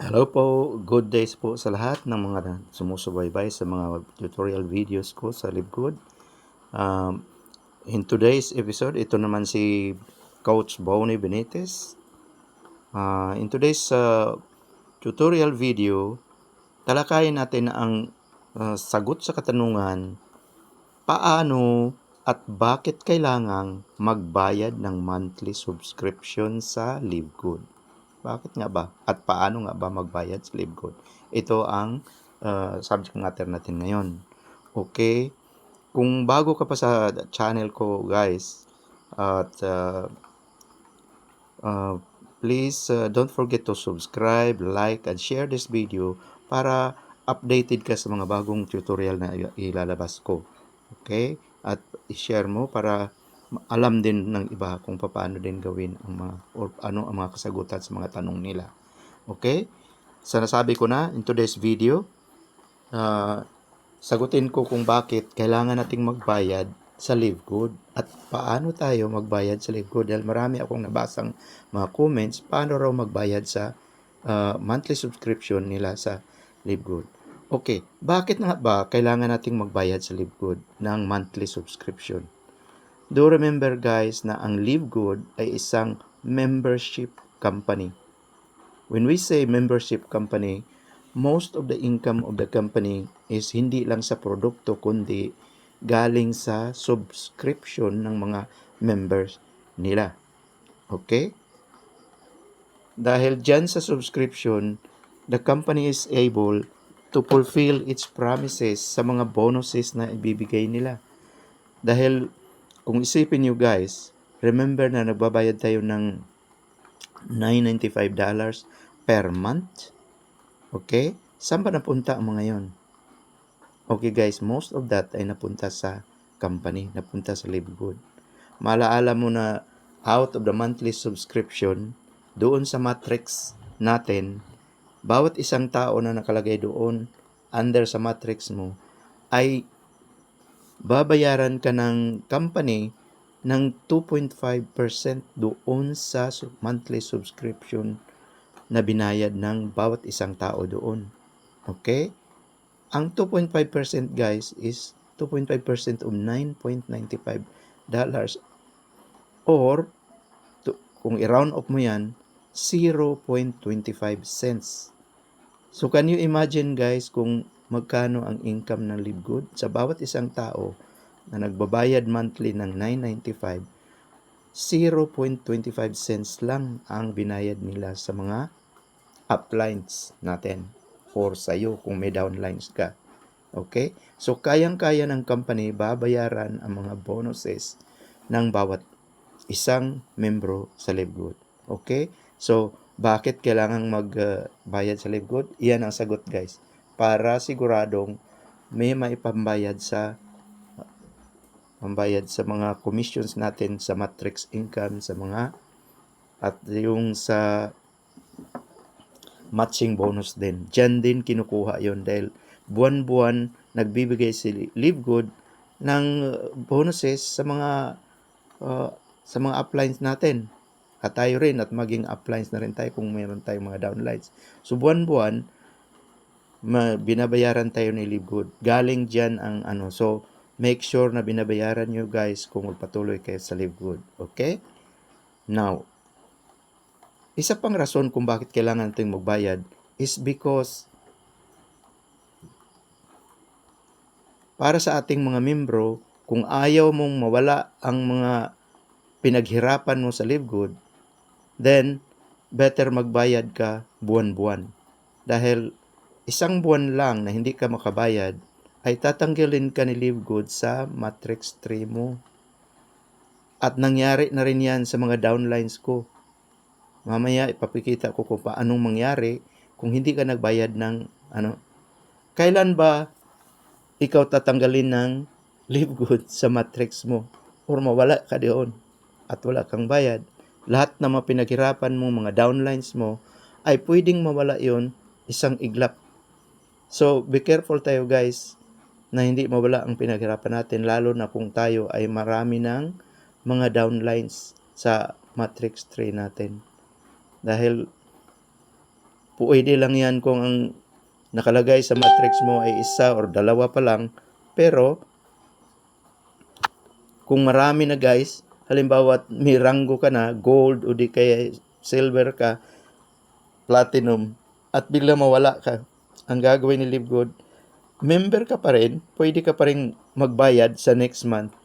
Hello po, good days po sa lahat ng mga sumusubaybay sa mga tutorial videos ko sa LibGood. Um, in today's episode, ito naman si Coach Bonnie Benitez. Uh, in today's uh, tutorial video, talakayin natin ang uh, sagot sa katanungan, paano at bakit kailangang magbayad ng monthly subscription sa LiveGood. Bakit nga ba? At paano nga ba magbayad sa LiveGood? Ito ang uh, subject matter natin ngayon. Okay? Kung bago ka pa sa channel ko, guys, at uh, uh, please uh, don't forget to subscribe, like, and share this video para updated ka sa mga bagong tutorial na ilalabas ko. Okay? At i-share mo para alam din ng iba kung paano din gawin ang mga or ano ang mga kasagutan sa mga tanong nila. Okay? So nasabi ko na in today's video, uh, sagutin ko kung bakit kailangan nating magbayad sa LiveGood at paano tayo magbayad sa LiveGood dahil marami akong nabasang mga comments paano raw magbayad sa uh, monthly subscription nila sa LiveGood. Okay, bakit nga ba kailangan nating magbayad sa LiveGood ng monthly subscription? Do remember guys na ang LiveGood ay isang membership company. When we say membership company, most of the income of the company is hindi lang sa produkto kundi galing sa subscription ng mga members nila. Okay? Dahil dyan sa subscription, the company is able to fulfill its promises sa mga bonuses na ibibigay nila. Dahil kung isipin nyo guys, remember na nagbabayad tayo ng $995 per month. Okay? Saan ba napunta ang mga yon? Okay guys, most of that ay napunta sa company, napunta sa LiveGood. Malaala mo na out of the monthly subscription, doon sa matrix natin, bawat isang tao na nakalagay doon under sa matrix mo ay babayaran ka ng company ng 2.5% doon sa monthly subscription na binayad ng bawat isang tao doon. Okay? Ang 2.5% guys is 2.5% of 9.95 dollars or to, kung i-round off mo yan 0.25 cents. So can you imagine guys kung magkano ang income ng LiveGood sa bawat isang tao na nagbabayad monthly ng 9.95 0.25 cents lang ang binayad nila sa mga uplines natin or sa iyo kung may downlines ka. Okay? So, kayang-kaya ng company babayaran ang mga bonuses ng bawat isang membro sa LiveGood. Okay? So, bakit kailangan magbayad uh, sa LiveGood? Iyan ang sagot guys para siguradong may maipambayad sa pambayad sa mga commissions natin sa matrix income sa mga at yung sa matching bonus din. Diyan din kinukuha yon dahil buwan-buwan nagbibigay si LiveGood ng bonuses sa mga uh, sa mga uplines natin. At tayo rin at maging uplines na rin tayo kung mayroon tayong mga downlines. So buwan-buwan binabayaran tayo ni LiveGood. Galing dyan ang ano. So, make sure na binabayaran nyo guys kung magpatuloy kayo sa LiveGood. Okay? Now, isa pang rason kung bakit kailangan natin magbayad is because para sa ating mga membro, kung ayaw mong mawala ang mga pinaghirapan mo sa LiveGood, then better magbayad ka buwan-buwan. Dahil isang buwan lang na hindi ka makabayad, ay tatanggalin ka ni LiveGood sa matrix 3 mo. At nangyari na rin yan sa mga downlines ko. Mamaya ipapikita ko kung paanong mangyari kung hindi ka nagbayad ng ano. Kailan ba ikaw tatanggalin ng LiveGood sa matrix mo or mawala ka doon at wala kang bayad. Lahat na mga pinaghirapan mo, mga downlines mo, ay pwedeng mawala yon isang iglap So, be careful tayo guys na hindi mawala ang pinaghirapan natin lalo na kung tayo ay marami ng mga downlines sa matrix 3 natin. Dahil pwede lang yan kung ang nakalagay sa matrix mo ay isa or dalawa pa lang. Pero, kung marami na guys, halimbawa may ranggo ka na, gold o di kaya silver ka, platinum, at bigla mawala ka, ang gagawin ni Live Good, member ka pa rin, pwede ka pa rin magbayad sa next month.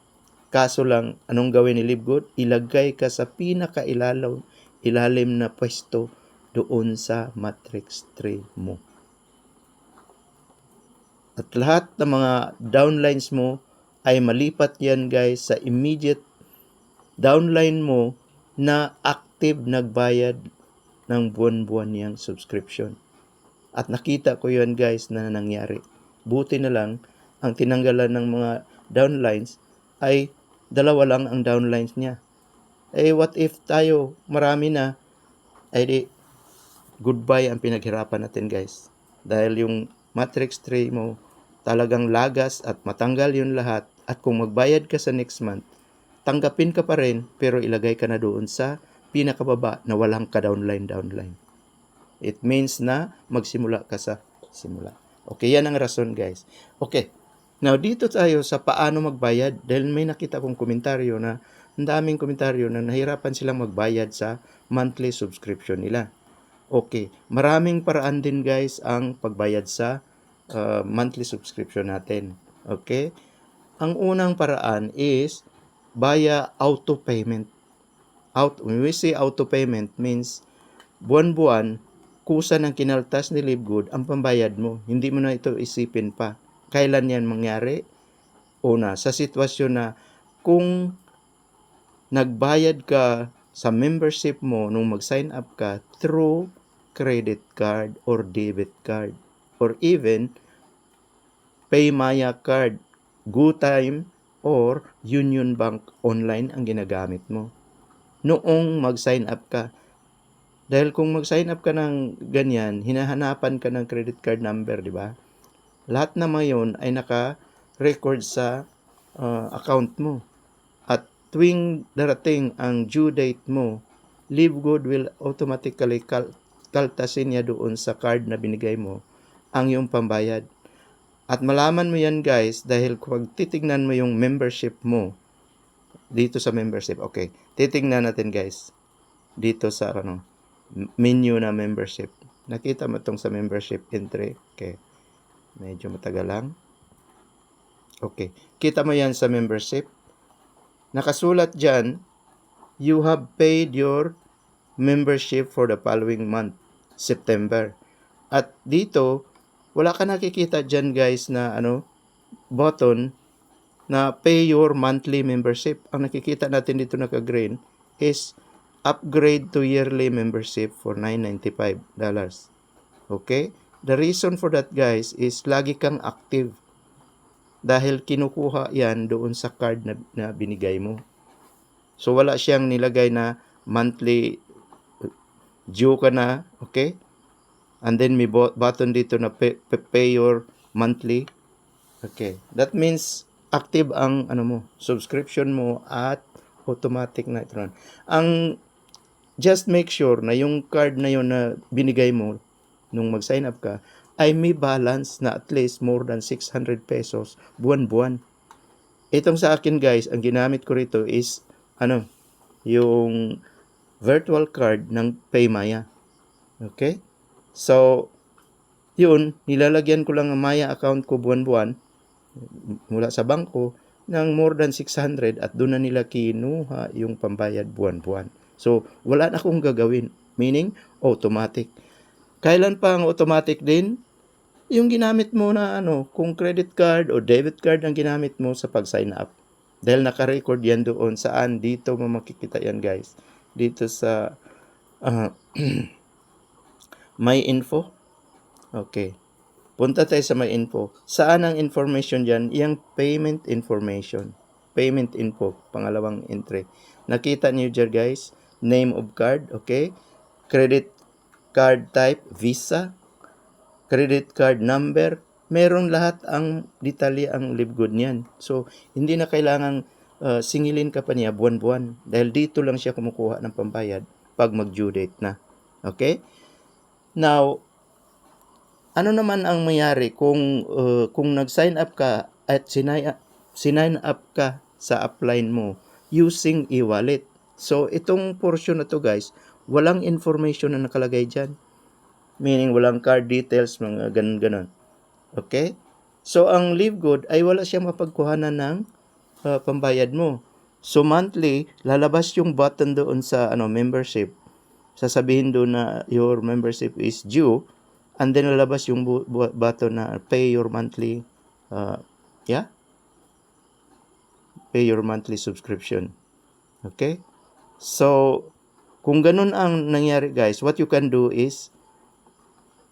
Kaso lang, anong gawin ni Live Good? Ilagay ka sa pinakailalim ilalim na pwesto doon sa matrix 3 mo. At lahat ng mga downlines mo ay malipat yan guys sa immediate downline mo na active nagbayad ng buwan-buwan niyang subscription. At nakita ko yan guys na nangyari. Buti na lang, ang tinanggalan ng mga downlines ay dalawa lang ang downlines niya. Eh what if tayo marami na, ay di, goodbye ang pinaghirapan natin guys. Dahil yung Matrix 3 mo talagang lagas at matanggal yun lahat at kung magbayad ka sa next month, tanggapin ka pa rin pero ilagay ka na doon sa pinakababa na walang ka downline downline. It means na magsimula ka sa simula. Okay, yan ang rason guys. Okay, now dito tayo sa paano magbayad dahil may nakita kong komentaryo na ang daming komentaryo na nahirapan silang magbayad sa monthly subscription nila. Okay, maraming paraan din guys ang pagbayad sa uh, monthly subscription natin. Okay? Ang unang paraan is via auto payment. Out, when we say auto payment means buwan-buwan kusa ng kinaltas ni Livegood ang pambayad mo. Hindi mo na ito isipin pa. Kailan yan mangyari? Una, sa sitwasyon na kung nagbayad ka sa membership mo nung mag-sign up ka through credit card or debit card or even Paymaya card, GoTime or Union Bank online ang ginagamit mo. Noong mag-sign up ka, dahil kung mag-sign up ka ng ganyan, hinahanapan ka ng credit card number, di ba? Lahat na ngayon ay naka-record sa uh, account mo. At tuwing darating ang due date mo, Livegood will automatically kal- kaltasin niya doon sa card na binigay mo ang iyong pambayad. At malaman mo yan guys dahil kung titignan mo yung membership mo dito sa membership. Okay, titignan natin guys dito sa ano menu na membership. Nakita mo tong sa membership entry. Okay. Medyo matagal lang. Okay. Kita mo yan sa membership. Nakasulat dyan, you have paid your membership for the following month, September. At dito, wala ka nakikita dyan guys na ano, button na pay your monthly membership. Ang nakikita natin dito naka-green is upgrade to yearly membership for $995. Okay? The reason for that guys is lagi kang active. Dahil kinukuha yan doon sa card na, na binigay mo. So wala siyang nilagay na monthly due ka na, okay? And then may button dito na pay, pay your monthly. Okay. That means active ang ano mo, subscription mo at automatic na ito. Ang just make sure na yung card na yon na binigay mo nung mag-sign up ka ay may balance na at least more than 600 pesos buwan-buwan. Itong sa akin guys, ang ginamit ko rito is ano, yung virtual card ng Paymaya. Okay? So, yun, nilalagyan ko lang ang Maya account ko buwan-buwan mula sa bangko ng more than 600 at doon na nila kinuha yung pambayad buwan-buwan. So, wala na akong gagawin. Meaning, automatic. Kailan pa ang automatic din? Yung ginamit mo na ano, kung credit card o debit card ang ginamit mo sa pag-sign up. Dahil naka-record yan doon. Saan? Dito mo makikita yan guys. Dito sa uh, My info. Okay. Punta tayo sa my info. Saan ang information dyan? Yung payment information. Payment info. Pangalawang entry. Nakita niyo dyan guys. Name of card. Okay. Credit card type. Visa. Credit card number. Meron lahat ang detalye ang live good niyan. So, hindi na kailangan uh, singilin ka pa niya buwan-buwan. Dahil dito lang siya kumukuha ng pambayad pag mag-due date na. Okay? Now, ano naman ang mayari kung uh, kung nag-sign up ka at sinay sinign up ka sa upline mo using e-wallet. So, itong portion na to guys, walang information na nakalagay dyan. Meaning, walang card details, mga ganun-ganon. Okay? So, ang Live Good ay wala siyang mapagkuhanan ng uh, pambayad mo. So, monthly, lalabas yung button doon sa ano membership. Sasabihin doon na your membership is due and then lalabas yung bu- bu- button na pay your monthly uh, yeah pay your monthly subscription okay so kung ganun ang nangyari guys what you can do is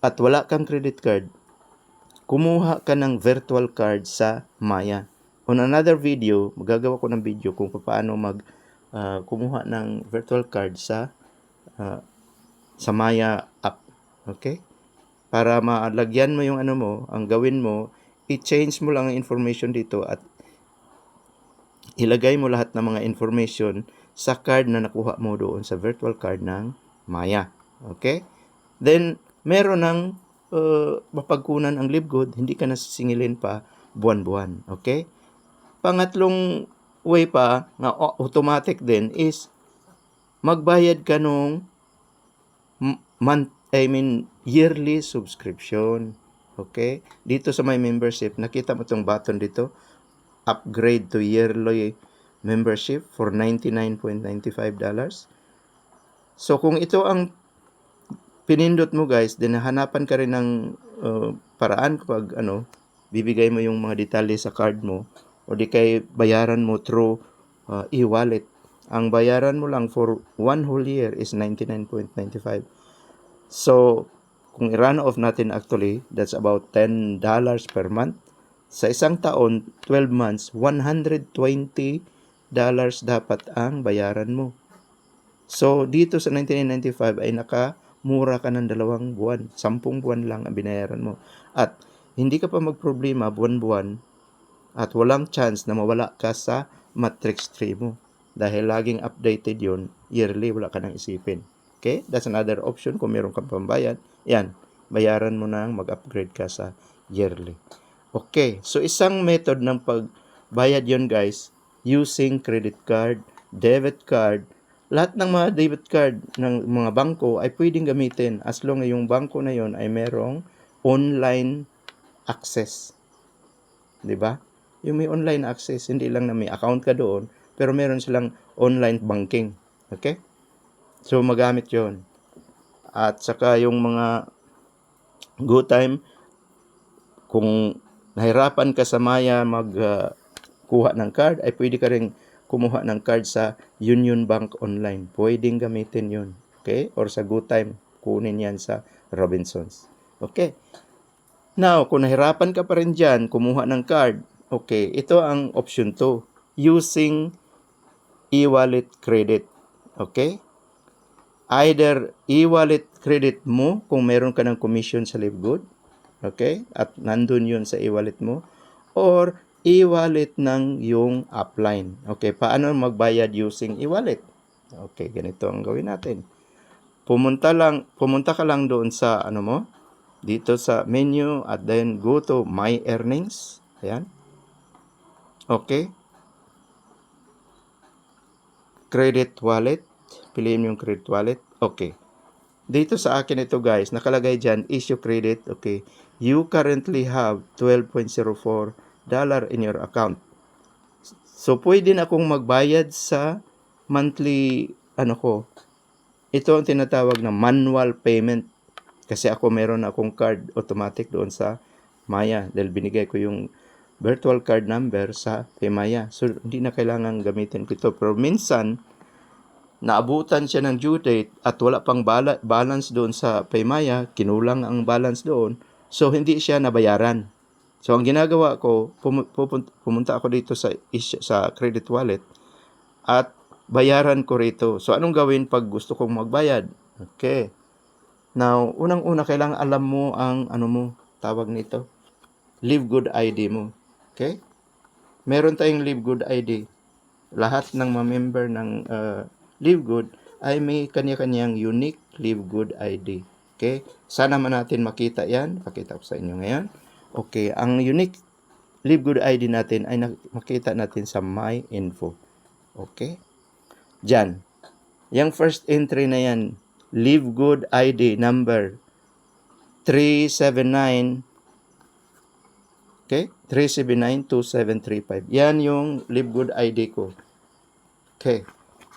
at wala kang credit card kumuha ka ng virtual card sa Maya. On another video magagawa ko ng video kung paano mag uh, kumuha ng virtual card sa uh, sa Maya app okay? Para malagyan mo yung ano mo, ang gawin mo, i-change mo lang ang information dito at ilagay mo lahat ng mga information sa card na nakuha mo doon sa virtual card ng Maya. Okay? Then, meron ng uh, mapagkunan ang LiveGood, hindi ka nasisingilin pa buwan-buwan. Okay? Pangatlong way pa, na automatic din, is magbayad ka nung month, I mean, yearly subscription. Okay? Dito sa my membership, nakita mo itong button dito, upgrade to yearly membership for $99.95. So, kung ito ang pinindot mo guys, then hanapan ka rin ng uh, paraan kapag ano, bibigay mo yung mga detalye sa card mo o di kay bayaran mo through uh, e-wallet. Ang bayaran mo lang for one whole year is $99.95. So, kung i-run off natin actually, that's about $10 per month. Sa isang taon, 12 months, $120 dapat ang bayaran mo. So, dito sa 1995 ay nakamura ka ng dalawang buwan. Sampung buwan lang ang binayaran mo. At hindi ka pa magproblema buwan-buwan at walang chance na mawala ka sa matrix tree mo. Dahil laging updated yon yearly, wala ka nang isipin. Okay? That's another option kung meron kang pambayad. Yan, bayaran mo nang mag-upgrade ka sa yearly. Okay, so isang method ng pagbayad yon guys, using credit card, debit card, lahat ng mga debit card ng mga bangko ay pwedeng gamitin as long as yung bangko na yon ay merong online access. 'Di ba? Yung may online access, hindi lang na may account ka doon, pero meron silang online banking. Okay? So, magamit yon At saka yung mga go time, kung nahirapan ka sa Maya mag uh, kuha ng card, ay pwede ka rin kumuha ng card sa Union Bank Online. Pwedeng gamitin yun. Okay? Or sa go time, kunin yan sa Robinsons. Okay? Now, kung nahirapan ka pa rin dyan, kumuha ng card, okay, ito ang option 2. Using e-wallet credit. Okay? either e-wallet credit mo kung meron ka ng commission sa LiveGood, okay? At nandun yun sa e-wallet mo. Or e-wallet ng yung upline. Okay, paano magbayad using e-wallet? Okay, ganito ang gawin natin. Pumunta lang, pumunta ka lang doon sa ano mo, dito sa menu at then go to my earnings. Ayan. Okay. Credit wallet piliin yung credit wallet. Okay. Dito sa akin ito guys, nakalagay dyan, issue credit. Okay. You currently have 12.04 dollar in your account. So, pwede na akong magbayad sa monthly, ano ko, ito ang tinatawag na manual payment. Kasi ako meron akong card automatic doon sa Maya dahil binigay ko yung virtual card number sa Maya. So, hindi na kailangan gamitin ko ito. Pero minsan, naabutan siya ng due date at wala pang bala- balance doon sa Paymaya, kinulang ang balance doon, so hindi siya nabayaran. So ang ginagawa ko, pum- pumunta ako dito sa sa credit wallet at bayaran ko rito. So anong gawin pag gusto kong magbayad? Okay. Now, unang-una kailangan alam mo ang ano mo, tawag nito, Live Good ID mo. Okay? Meron tayong Live Good ID. Lahat ng mga member ng uh, Live Good ay may kanya-kanyang unique Live Good ID. Okay? Sana man natin makita yan. Pakita ko sa inyo ngayon. Okay, ang unique Live Good ID natin ay makita natin sa My Info. Okay? Diyan. Yung first entry na yan, Live Good ID number 379 Okay? 379-2735. Yan yung Live Good ID ko. Okay.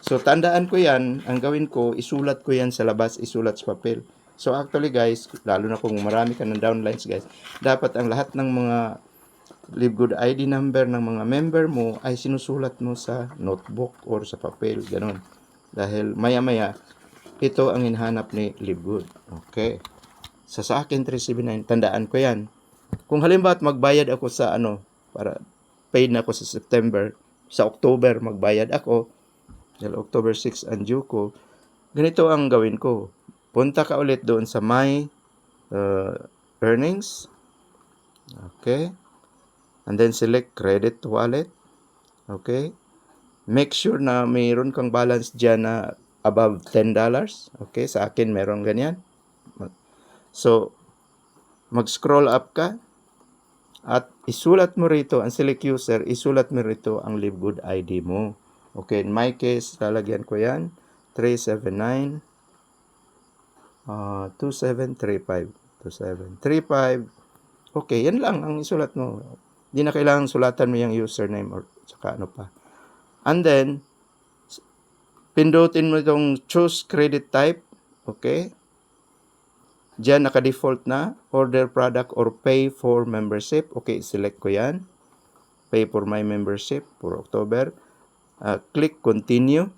So, tandaan ko yan. Ang gawin ko, isulat ko yan sa labas, isulat sa papel. So, actually guys, lalo na kung marami ka ng downlines guys, dapat ang lahat ng mga Live Good ID number ng mga member mo ay sinusulat mo sa notebook or sa papel. Ganon. Dahil maya-maya, ito ang hinahanap ni Live Good. Okay. So, sa akin, 379, tandaan ko yan. Kung halimbawa magbayad ako sa ano, para paid na ako sa September, sa October magbayad ako, dahil October 6 ang due ko, ganito ang gawin ko. Punta ka ulit doon sa my uh, earnings. Okay. And then select credit wallet. Okay. Make sure na mayroon kang balance dyan na above $10. Okay. Sa akin meron ganyan. So, mag-scroll up ka at isulat mo rito, ang select user, isulat mo rito ang Live Good ID mo. Okay, in my case, lalagyan ko yan, 379 uh, 2735. 2735. Okay, yan lang ang isulat mo. Hindi na kailangan sulatan mo yung username or saka ano pa. And then, pindutin mo itong choose credit type. Okay. Diyan naka-default na order product or pay for membership. Okay, select ko 'yan. Pay for my membership for October. Uh, click continue.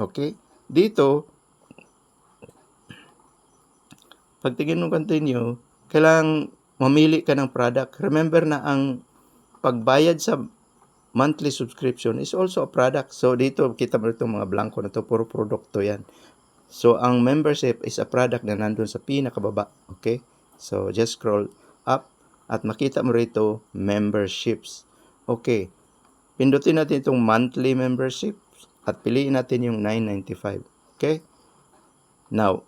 Okay. Dito pagtingin mo continue, kailangang mamili ka ng product. Remember na ang pagbayad sa monthly subscription is also a product. So dito kita mo ito mga blanco na to puro produkto yan. So ang membership is a product na nandun sa pinakababa. Okay? So just scroll up at makita mo rito memberships. Okay. Pindutin natin itong monthly membership at piliin natin yung 995. Okay? Now,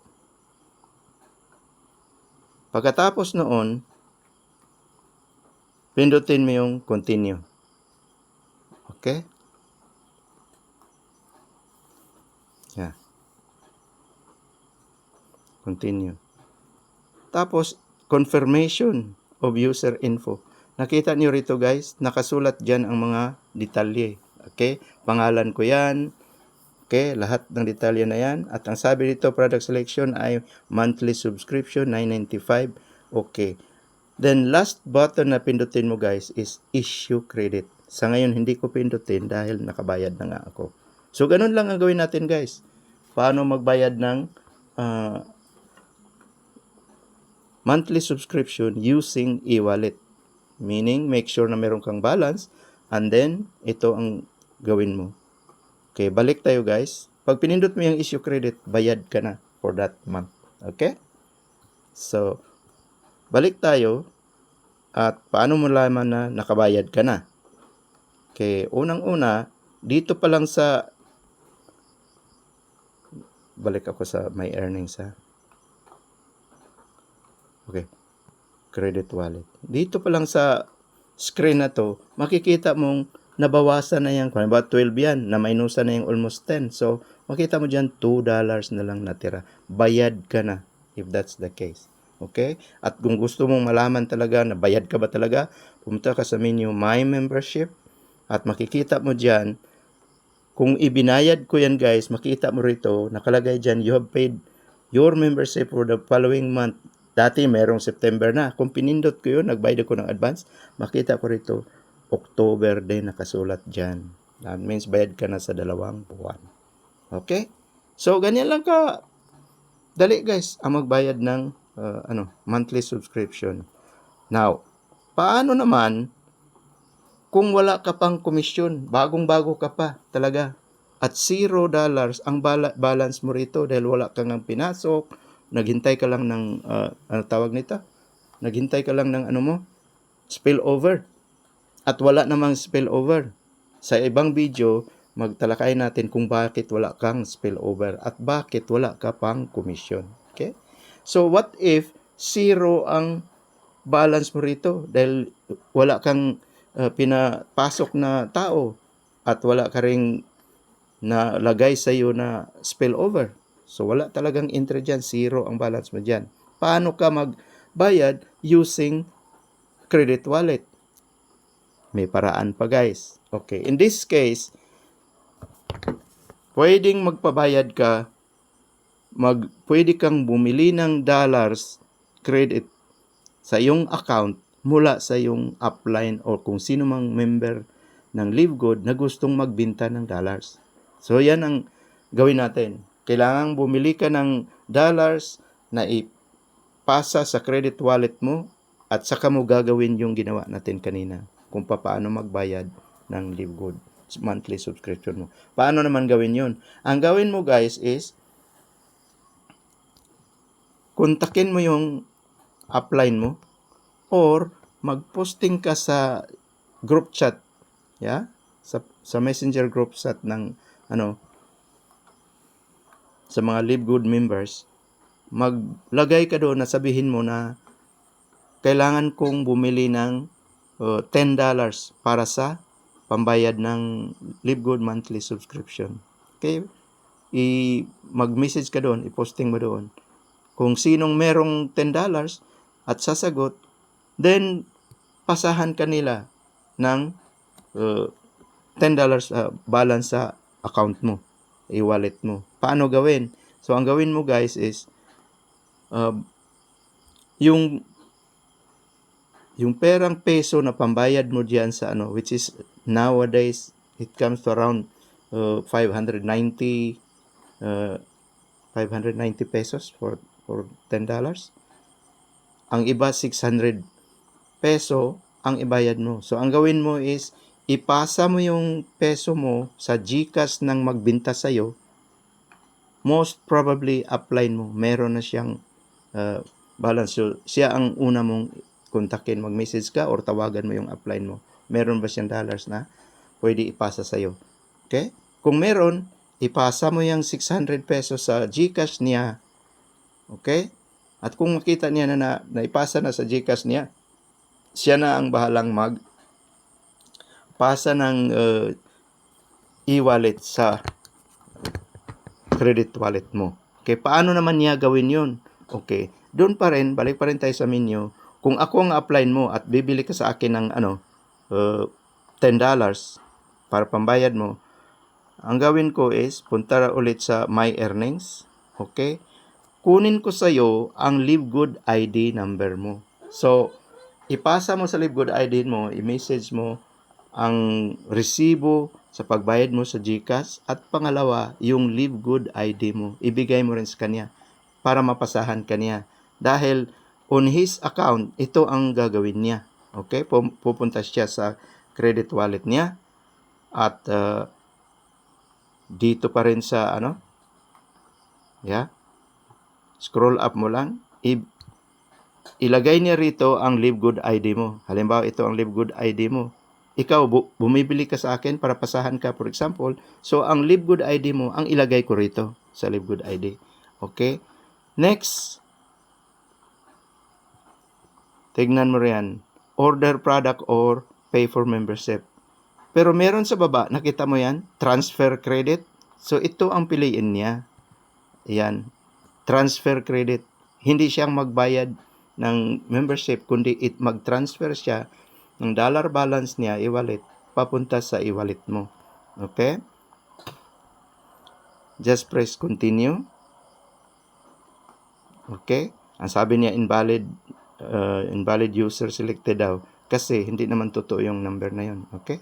pagkatapos noon, pindutin mo yung continue. Okay? Yeah. Continue. Tapos, confirmation of user info. Nakita niyo rito guys, nakasulat dyan ang mga detalye. Okay? Pangalan ko yan. Okay? Lahat ng detalye na yan. At ang sabi dito, product selection ay monthly subscription, 995. Okay. Then, last button na pindutin mo guys is issue credit. Sa ngayon, hindi ko pindutin dahil nakabayad na nga ako. So, ganun lang ang gawin natin guys. Paano magbayad ng uh, monthly subscription using e-wallet. Meaning, make sure na meron kang balance and then, ito ang gawin mo. Okay, balik tayo guys. Pag pinindot mo yung issue credit, bayad ka na for that month. Okay? So, balik tayo at paano mo laman na nakabayad ka na? Okay, unang-una, dito pa lang sa balik ako sa my earnings ha. Okay. Credit wallet. Dito pa lang sa screen na to, makikita mong nabawasan na yan. Kung ba 12 yan, na minusan na yung almost 10. So, makita mo dyan, $2 na lang natira. Bayad ka na, if that's the case. Okay? At kung gusto mong malaman talaga na bayad ka ba talaga, pumunta ka sa menu My Membership at makikita mo dyan, kung ibinayad ko yan guys, makita mo rito, nakalagay dyan, you have paid your membership for the following month. Dati merong September na. Kung pinindot ko yun, nagbayad ako ng advance, makita ko rito, October din nakasulat dyan. That means bayad ka na sa dalawang buwan. Okay? So, ganyan lang ka. Dali guys, ang magbayad ng uh, ano, monthly subscription. Now, paano naman kung wala ka pang komisyon, bagong-bago ka pa talaga, at zero dollars ang bala- balance mo rito dahil wala kang ang pinasok, naghintay ka lang ng, uh, ano tawag nito? Naghintay ka lang ng ano mo? Spillover. At wala namang spillover. Sa ibang video, magtalakay natin kung bakit wala kang spillover at bakit wala ka pang commission. Okay? So what if zero ang balance mo rito dahil wala kang uh, pinapasok na tao at wala ka ring nalagay sa iyo na spillover. So wala talagang entry dyan, zero ang balance mo dyan. Paano ka magbayad using credit wallet? May paraan pa guys. Okay, in this case, pwedeng magpabayad ka, mag, pwede kang bumili ng dollars credit sa iyong account mula sa iyong upline o kung sino mang member ng LiveGood na gustong magbinta ng dollars. So yan ang gawin natin. Kailangan bumili ka ng dollars na ipasa sa credit wallet mo at saka mo gagawin yung ginawa natin kanina kung paano magbayad ng LiveGood monthly subscription mo. Paano naman gawin yun? Ang gawin mo guys is kontakin mo yung upline mo or magposting ka sa group chat yeah sa sa messenger group chat ng ano sa mga live good members maglagay ka doon na sabihin mo na kailangan kong bumili ng uh, $10 para sa pambayad ng Live Good monthly subscription. Okay? I mag-message ka doon, i-posting mo doon. Kung sinong merong $10 at sasagot, then pasahan ka nila ng uh, $10 uh, balance sa account mo, e-wallet mo. Paano gawin? So, ang gawin mo guys is, uh, yung yung perang peso na pambayad mo diyan sa ano which is nowadays it comes to around uh, 590 uh, 590 pesos for for 10 dollars. Ang iba 600 peso ang ibayad mo. So ang gawin mo is ipasa mo yung peso mo sa GCash ng magbenta sa iyo most probably upline mo. Meron na siyang uh, balance. So siya ang una mong kontakin, mag-message ka or tawagan mo yung upline mo. Meron ba siyang dollars na pwede ipasa sa iyo? Okay? Kung meron, ipasa mo yung 600 pesos sa GCash niya. Okay? At kung makita niya na, na, na ipasa na sa GCash niya, siya na ang bahalang mag pasa ng uh, e-wallet sa credit wallet mo. Okay, paano naman niya gawin yun? Okay, doon pa rin, balik pa rin tayo sa menu kung ako ang upline mo at bibili ka sa akin ng ano, uh, $10 para pambayad mo, ang gawin ko is punta ulit sa My Earnings. Okay? Kunin ko sa iyo ang Live Good ID number mo. So, ipasa mo sa Live Good ID mo, i-message mo ang resibo sa pagbayad mo sa GCash at pangalawa, yung Live Good ID mo. Ibigay mo rin sa kanya para mapasahan kanya. Dahil on his account, ito ang gagawin niya. Okay? Pupunta siya sa credit wallet niya at uh, dito pa rin sa ano? Yeah. Scroll up mo lang. I ilagay niya rito ang Live Good ID mo. Halimbawa, ito ang Live Good ID mo. Ikaw, bu bumibili ka sa akin para pasahan ka, for example. So, ang Live Good ID mo, ang ilagay ko rito sa Live Good ID. Okay? Next, Tignan mo riyan. Order product or pay for membership. Pero meron sa baba, nakita mo yan? Transfer credit. So, ito ang piliin niya. Yan. Transfer credit. Hindi siyang magbayad ng membership, kundi it mag-transfer siya ng dollar balance niya, e-wallet, papunta sa e-wallet mo. Okay? Just press continue. Okay? Ang sabi niya invalid uh, invalid user selected daw kasi hindi naman totoo yung number na yun. Okay?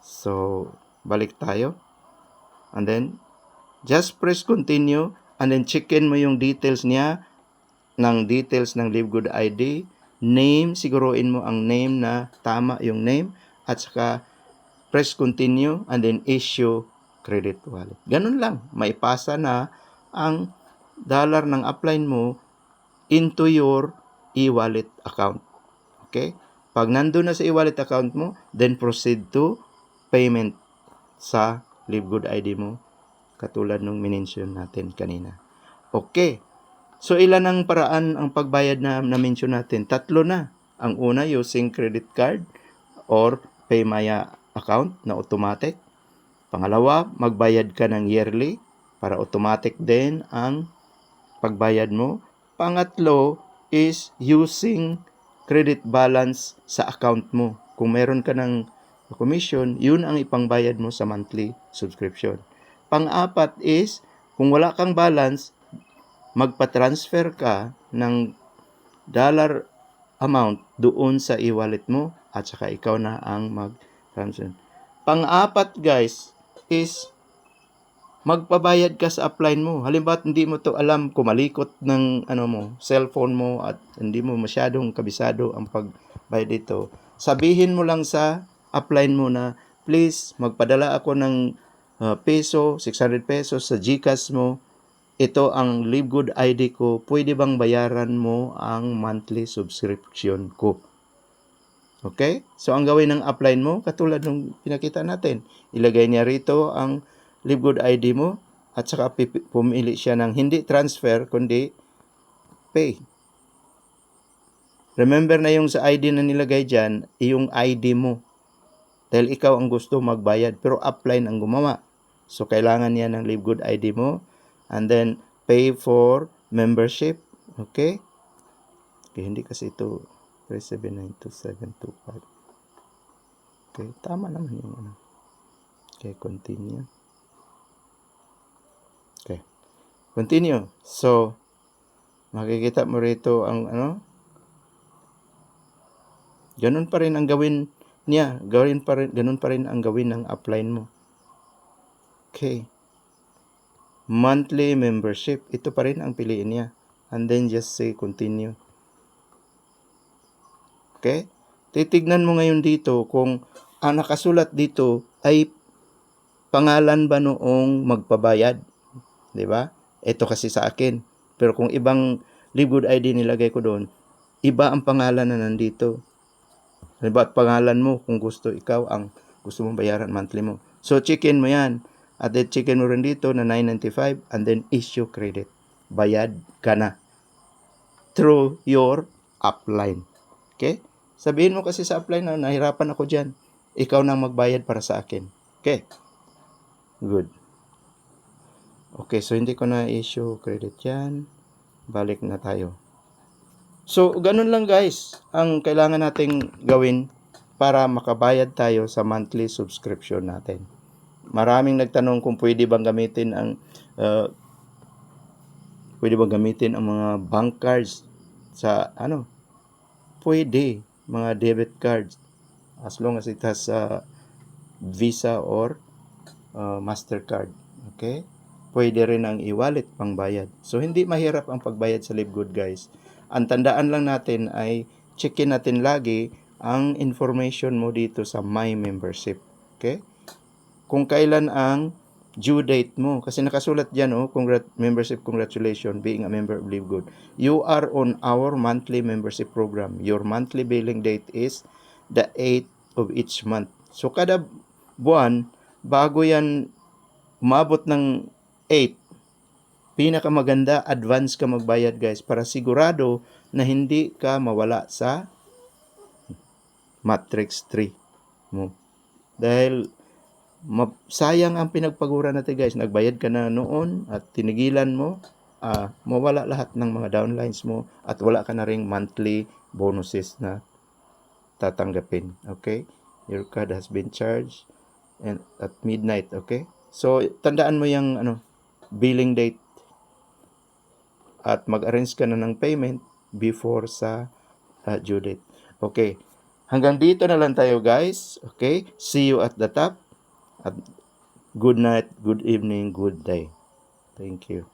So, balik tayo. And then, just press continue and then check-in mo yung details niya ng details ng Live Good ID. Name, siguruin mo ang name na tama yung name at saka press continue and then issue credit wallet. Ganun lang. Maipasa na ang dollar ng upline mo into your e-wallet account. Okay? Pag nandun na sa e-wallet account mo, then proceed to payment. sa Live Good ID mo katulad nung minention natin kanina. Okay. So ilan ang paraan ang pagbayad na na-mention natin? Tatlo na. Ang una using credit card or Paymaya account na automatic. Pangalawa, magbayad ka ng yearly para automatic din ang pagbayad mo. Pangatlo is using credit balance sa account mo. Kung meron ka ng commission, yun ang ipangbayad mo sa monthly subscription. Pang-apat is, kung wala kang balance, magpa-transfer ka ng dollar amount doon sa e-wallet mo at saka ikaw na ang mag-transfer. Pang-apat guys is magpabayad ka sa upline mo. Halimbawa, hindi mo to alam kumalikot ng ano mo, cellphone mo at hindi mo masyadong kabisado ang pagbayad dito. Sabihin mo lang sa upline mo na please magpadala ako ng uh, peso, 600 pesos sa GCash mo. Ito ang Live Good ID ko. Pwede bang bayaran mo ang monthly subscription ko? Okay? So, ang gawin ng upline mo, katulad ng pinakita natin, ilagay niya rito ang Live Good ID mo at saka pumili siya ng hindi transfer, kundi pay. Remember na yung sa ID na nilagay dyan, yung ID mo. Dahil ikaw ang gusto magbayad, pero upline ang gumawa. So, kailangan niya ng Live Good ID mo. And then, pay for membership. Okay? Okay, hindi kasi ito 3792725. Okay, tama naman yung ano. Okay, continue. Okay. Continue. So, makikita mo rito ang ano. Ganun pa rin ang gawin niya. Gawin pa rin, ganun pa rin ang gawin ng upline mo. Okay. Monthly membership. Ito pa rin ang piliin niya. And then just say continue. Okay? Titignan mo ngayon dito kung ang nakasulat dito ay pangalan ba noong magpabayad. 'Di ba? Ito kasi sa akin. Pero kung ibang Live ID nilagay ko doon, iba ang pangalan na nandito. Halimbawa, pangalan mo kung gusto ikaw ang gusto mong bayaran monthly mo. So, chicken mo yan. At then, chicken mo rin dito na 995 and then issue credit. Bayad ka na. Through your upline. Okay? Sabihin mo kasi sa upline na nahirapan ako dyan. Ikaw nang magbayad para sa akin. Okay? Good. Okay, so hindi ko na issue credit yan. Balik na tayo. So, ganun lang guys ang kailangan nating gawin para makabayad tayo sa monthly subscription natin. Maraming nagtanong kung pwede bang gamitin ang uh, pwede bang gamitin ang mga bank cards sa ano? Pwede, mga debit cards as long as it has uh, Visa or uh, Mastercard. Okay? Pwede rin ang e-wallet pang bayad. So, hindi mahirap ang pagbayad sa LiveGood guys. Ang tandaan lang natin ay checkin natin lagi ang information mo dito sa My Membership. Okay? Kung kailan ang due date mo. Kasi nakasulat dyan, oh, congrat membership congratulations, being a member of LiveGood. You are on our monthly membership program. Your monthly billing date is the 8th of each month. So, kada buwan, bago yan umabot ng 8, pinakamaganda, advance ka magbayad guys para sigurado na hindi ka mawala sa Matrix 3 mo. Dahil ma- sayang ang pinagpagura natin guys. Nagbayad ka na noon at tinigilan mo, ah, mawala lahat ng mga downlines mo at wala ka na ring monthly bonuses na tatanggapin. Okay? Your card has been charged and at midnight. Okay? So, tandaan mo yung ano, billing date at mag-arrange ka na ng payment before sa uh, due date. Okay. Hanggang dito na lang tayo guys. Okay. See you at the top. At good night, good evening, good day. Thank you.